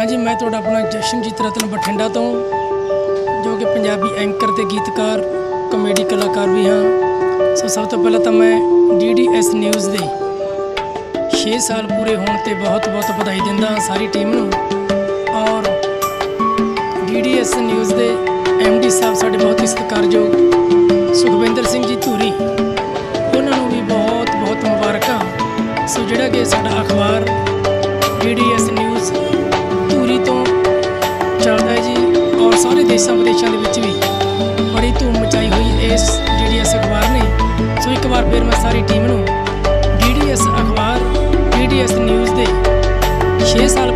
ਹਾਂਜੀ ਮੈਂ ਤੁਹਾਡਾ ਆਪਣਾ ਜਸ਼ਨਜੀਤ ਰਤਨ ਬਠਿੰਡਾ ਤੋਂ, ਜੋ ਕਿ ਪੰਜਾਬੀ ਐਂਕਰ ਤੇ ਗੀਤਕਾਰ, ਕਮੇਡੀ ਕਲਾਕਾਰ ਵੀ ਹਾਂ। ਸੋ ਸਭ ਤੋਂ ਪਹਿਲਾਂ ਤਾਂ ਮੈਂ ਡੀਡੀਐਸ ਨਿਊਜ਼ ਦੇ 6 ਸਾਲ ਪੂਰੇ ਹੋਣ ਤੇ ਬਹੁਤ-ਬਹੁਤ ਵਧਾਈ ਦਿੰਦਾ ਹਾਂ ਸਾਰੀ ਟੀਮ ਨੂੰ। ਔਰ ਡੀਡੀਐਸ ਨਿਊਜ਼ ਦੇ ਐਮਡੀ ਸਾਹਿਬ ਸਾਡੇ ਬਹੁਤ ਹੀ ਸਤਿਕਾਰਯੋਗ ਸੁਖਵਿੰਦਰ ਸਿੰਘ ਜੀ ਧੂਰੀ, ਉਹਨਾਂ ਨੂੰ ਵੀ ਬਹੁਤ-ਬਹੁਤ ਮੁਬਾਰਕਾਂ। ਸੋ ਜਿਹੜਾ ਕਿ ਸਾਡਾ ਅਖਬਾਰ ਡੀਡੀਐਸ ਦੇਸ਼ਾਂ ਵਿਦੇਸ਼ਾਂ ਦੇ ਵਿੱਚ ਵੀ ਬੜੀ ਧੂਮ ਮਚਾਈ ਹੋਈ ਇਸ ਡੀਡੀਐਸ ਅਖਬਾਰ ਨੇ। ਸੋ ਇੱਕ ਵਾਰ ਫਿਰ ਮੈਂ ਸਾਰੀ ਟੀਮ ਨੂੰ ਡੀਡੀਐਸ ਅਖਬਾਰ ਡੀਡੀਐਸ ਨਿਊਜ਼ ਦੇ 6 ਸਾਲ